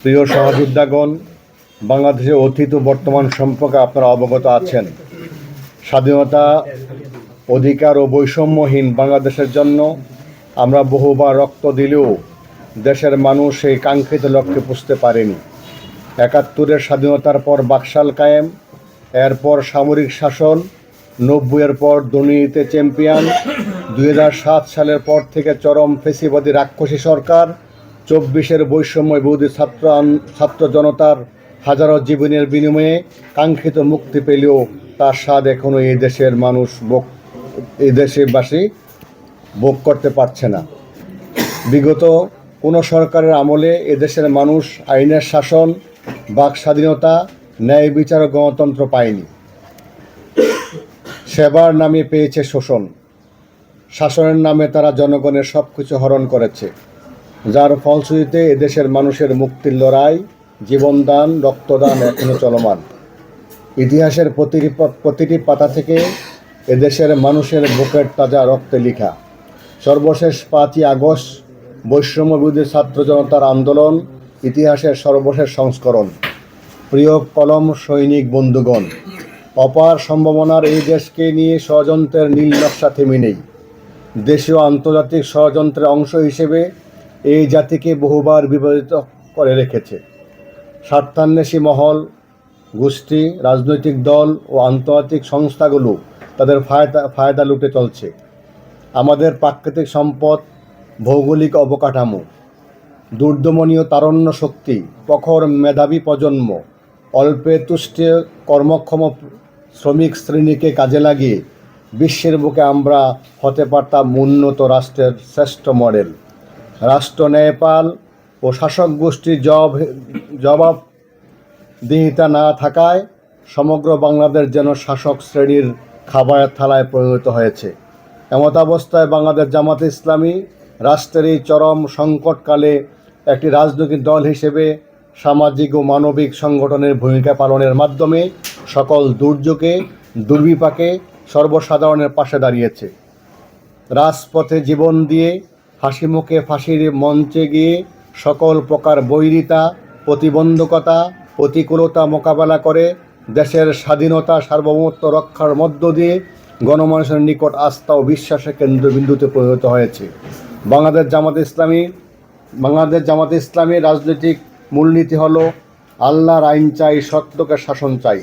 প্রিয় সহযোদ্ধাগণ, বাংলাদেশের অতীত বর্তমান সম্পর্কে আপনারা অবগত আছেন। স্বাধীনতা অধিকার ও বৈষম্যহীন বাংলাদেশের জন্য আমরা বহুবার রক্ত দিলেও দেশের মানুষ সেই কাঙ্ক্ষিত লক্ষ্যে পুষতে পারেনি। একাত্তরের স্বাধীনতার পর বাকশাল কায়েম, এরপর সামরিক শাসন, নব্বইয়ের পর দুর্নীতিতে চ্যাম্পিয়ন দু হাজার সাত সালের পর থেকে চরম ফেসিবাদী রাক্ষসী সরকার চব্বিশের বৈষম্য বিরোধী ছাত্র ছাত্র জনতার হাজারো জীবনের বিনিময়ে কাঙ্ক্ষিত মুক্তি পেলেও তার স্বাদ এখনও এই দেশের মানুষ ভোগ এই দেশবাসী ভোগ করতে পারছে না। বিগত কোনো সরকারের আমলে এদেশের মানুষ আইনের শাসন, বাক স্বাধীনতা, ন্যায় বিচার গণতন্ত্র পায়নি। সেবার নামে পেয়েছে শোষণ। শাসনের নামে তারা জনগণের সব কিছু হরণ করেছে। যার ফলশ্রুতিতে এদেশের মানুষের মুক্তির লড়াই, জীবনদান, রক্তদান এখনও চলমান। ইতিহাসের প্রতিটি প্রতিটি পাতা থেকে এদেশের মানুষের বুকের তাজা রক্তে লিখা। সর্বশেষ পাঁচই আগস্ট, বৈষম্য বিরোধী ছাত্র জনতার আন্দোলন, ইতিহাসের সর্বশেষ সংস্করণ। প্রিয় কলম সৈনিক বন্ধুগণ, অপার সম্ভাবনার এই দেশকে নিয়ে ষড়যন্ত্রের নীল নকশা থেমে নেই। দেশীয় আন্তর্জাতিক ষড়যন্ত্রের অংশ হিসেবে এই জাতিকে বহুবার বিভাজিত করে রেখেছে। স্বার্থান্বেষী মহল, গোষ্ঠী, রাজনৈতিক দল ও আন্তর্জাতিক সংস্থাগুলো তাদের ফায়দা ফায়দা লুটে চলছে। আমাদের প্রাকৃতিক সম্পদ, ভৌগোলিক অবকাঠামো, দুর্দমনীয় তারণ্য শক্তি, প্রখর মেধাবী প্রজন্ম, অল্পে তুষ্টে কর্মক্ষম শ্রমিক শ্রেণীকে কাজে লাগিয়ে বিশ্বের বুকে আমরা হতে পারতাম উন্নত রাষ্ট্রের শ্রেষ্ঠ মডেল। রাষ্ট্র ন্যায়পাল ও শাসক গোষ্ঠীর জব, জবাব দিহিতা না থাকায় সমগ্র বাংলাদেশ যেন শাসক শ্রেণির খাবারের থালায় পরিণত হয়েছে। এমত অবস্থায় বাংলাদেশ জামাত ইসলামী রাষ্ট্রের এই চরম সংকটকালে একটি রাজনৈতিক দল হিসেবে সামাজিক ও মানবিক সংগঠনের ভূমিকা পালনের মাধ্যমে সকল দুর্যোগে, দুর্বিপাকে সর্বসাধারণের পাশে দাঁড়িয়েছে। রাজপথে জীবন দিয়ে হাসি মুখে ফাঁসির মঞ্চে গিয়ে সকল প্রকার বৈরিতা, প্রতিবন্ধকতা, প্রতিকূলতা মোকাবেলা করে দেশের স্বাধীনতা সার্বভৌমত্ব রক্ষার মধ্য দিয়ে গণমানুষের নিকট আস্থা ও বিশ্বাসের কেন্দ্রবিন্দুতে পরিণত হয়েছে। বাংলাদেশ জামাত ইসলামী, বাংলাদেশ জামাত ইসলামী রাজনৈতিক মূলনীতি হলো, আল্লাহর আইন চাই, সত্যকে শাসন চাই।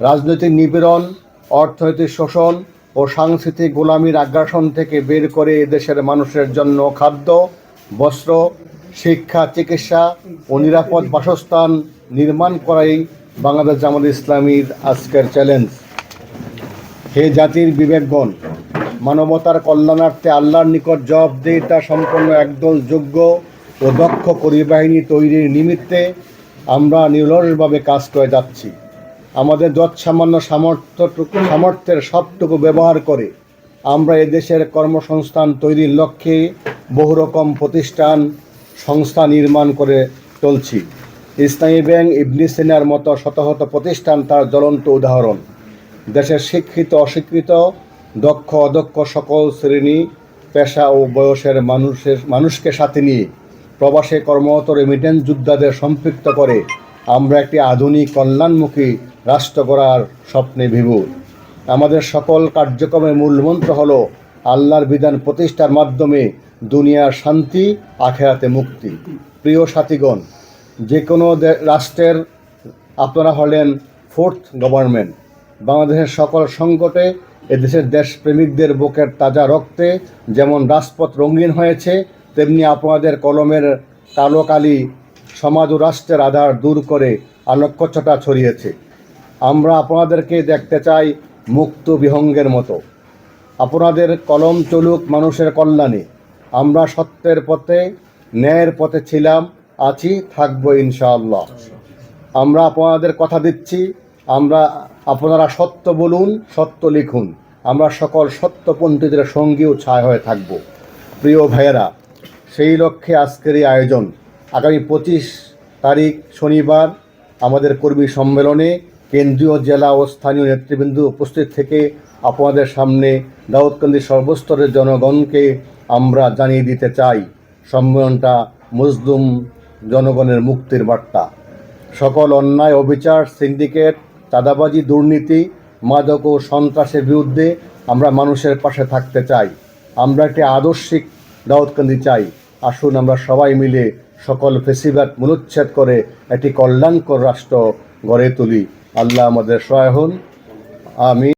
রাজনৈতিক নিপীড়ন, অর্থনৈতিক শোষণ ও সাংস্কৃতিক গোলামির আগ্রাসন থেকে বের করে দেশের মানুষের জন্য খাদ্য, বস্ত্র, শিক্ষা, চিকিৎসা ও নিরাপদ বাসস্থান নির্মাণ করাই বাংলাদেশ জামাত ইসলামীর আজকের চ্যালেঞ্জ হে জাতির বিবেকগণ, মানবতার কল্যাণার্থে আল্লাহর নিকট জবাবদিহিতা সম্পন্ন একদল যোগ্য ও দক্ষ পরিবাহিনী তৈরির নিমিত্তে আমরা নিরলসভাবে কাজ করে যাচ্ছি। আমাদের যৎসামান্য সামর্থ্যটুকু সামর্থ্যের সবটুকু ব্যবহার করে আমরা এদেশের কর্মসংস্থান তৈরির লক্ষ্যে বহু রকম প্রতিষ্ঠান, সংস্থা নির্মাণ করে চলছি। ইসলামী ব্যাংক ইবনি সিনার মতো শত শত প্রতিষ্ঠান তার জ্বলন্ত উদাহরণ। দেশের শিক্ষিত, অশিক্ষিত, দক্ষ, অদক্ষ সকল শ্রেণি, পেশা ও বয়সের মানুষের মানুষকে সাথে নিয়ে প্রবাসে কর্মরত রেমিটেন্স যোদ্ধাদের সম্পৃক্ত করে আমরা একটি আধুনিক, কল্যাণমুখী রাষ্ট্র গড়ার স্বপ্নে বিভোর। আমাদের সকল কার্যক্রমের মূলমন্ত্র হল আল্লাহর বিধান প্রতিষ্ঠার মাধ্যমে দুনিয়ার শান্তি, আখেরাতে মুক্তি। প্রিয় সাথীগণ যে কোনো রাষ্ট্রের আপনারা হলেন ফোর্থ গভর্নমেন্ট। বাংলাদেশের সকল সংকটে এদেশের দেশপ্রেমিকদের বুকের তাজা রক্তে যেমন রাজপথ রঙিন হয়েছে, তেমনি আপনাদের কলমের কালো কালি সমাজ ও রাষ্ট্রের আধার দূর করে আলোক্যচ্ছটা ছড়িয়েছে। আমরা আপনাদেরকে দেখতে চাই মুক্ত বিহঙ্গের মতো। আপনাদের কলম চলুক মানুষের কল্যাণে। আমরা সত্যের পথে, ন্যায়ের পথে ছিলাম, আছি, থাকব ইনশাআল্লাহ। আমরা আপনাদের কথা দিচ্ছি, আমরা আপনারা সত্য বলুন, সত্য লিখুন। আমরা সকল সত্যপন্থীদের সঙ্গী ও ছায় হয়ে থাকব। প্রিয় ভাইয়েরা, সেই লক্ষ্যে আজকের এই আয়োজন। আগামী পঁচিশ তারিখ শনিবার আমাদের কর্মী সম্মেলনে কেন্দ্রীয় জেলা ও স্থানীয় নেতৃবৃন্দ উপস্থিত থেকে আপনাদের সামনে দাউদকান্দির সর্বস্তরের জনগণকে আমরা জানিয়ে দিতে চাই। সম্মেলনটা মজলুম জনগণের মুক্তির বার্তা। সকল অন্যায়, অবিচার, সিন্ডিকেট, চাঁদাবাজি, দুর্নীতি, মাদক ও সন্ত্রাসের বিরুদ্ধে আমরা মানুষের পাশে থাকতে চাই। আমরা একটি আদর্শিক দাউদকান্দি চাই। আসুন আমরা সবাই মিলে সকল ফেসিবাদ, মূলচ্ছেদ করে একটি কল্যাণকর রাষ্ট্র গড়ে তুলি। আল্লাহ আমাদের সহায় হন। আমি